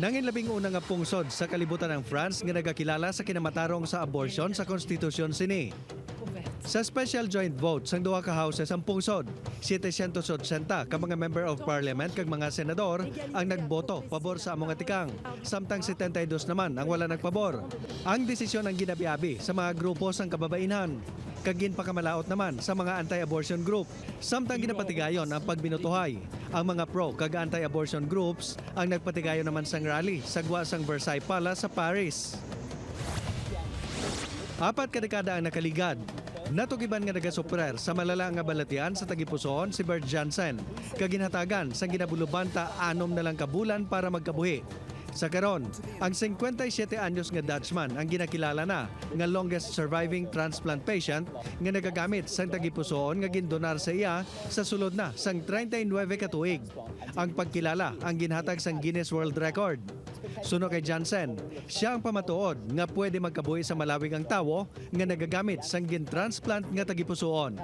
Nangin labing una nga pungsod sa kalibutan ng France nga nagakilala sa kinamatarong sa abortion sa konstitusyon sini. Sa special joint vote sang duha ka houses ang pungsod, 780 ka mga member of parliament kag mga senador ang nagboto pabor sa among atikang, samtang 72 naman ang wala nagpabor. Ang desisyon ang ginabiabi sa mga grupo sang kababainhan kagin pakamalaot naman sa mga anti-abortion group. Samtang ginapatigayon ang pagbinutuhay. Ang mga pro kag anti-abortion groups ang nagpatigayon naman sang rally sa gwa sang Versailles Palace sa Paris. Apat ka dekada ang nakaligad. Natugiban nga nagasuprer sa malala nga balatian sa Tagipusoon si Bert Jansen. Kaginhatagan sa ginabulubanta anom na lang kabulan para magkabuhi. Sa karon, ang 57 anyos nga Dutchman ang ginakilala na nga longest surviving transplant patient nga nagagamit sa Tagipusoon nga gindonar sa iya sa sulod na sang 39 ka tuig. Ang pagkilala ang ginhatag sang Guinness World Record. Suno kay Jansen, siya ang pamatuod nga pwede magkabuhi sa malawig ang tawo nga nagagamit sang gin-transplant nga tagipusoon.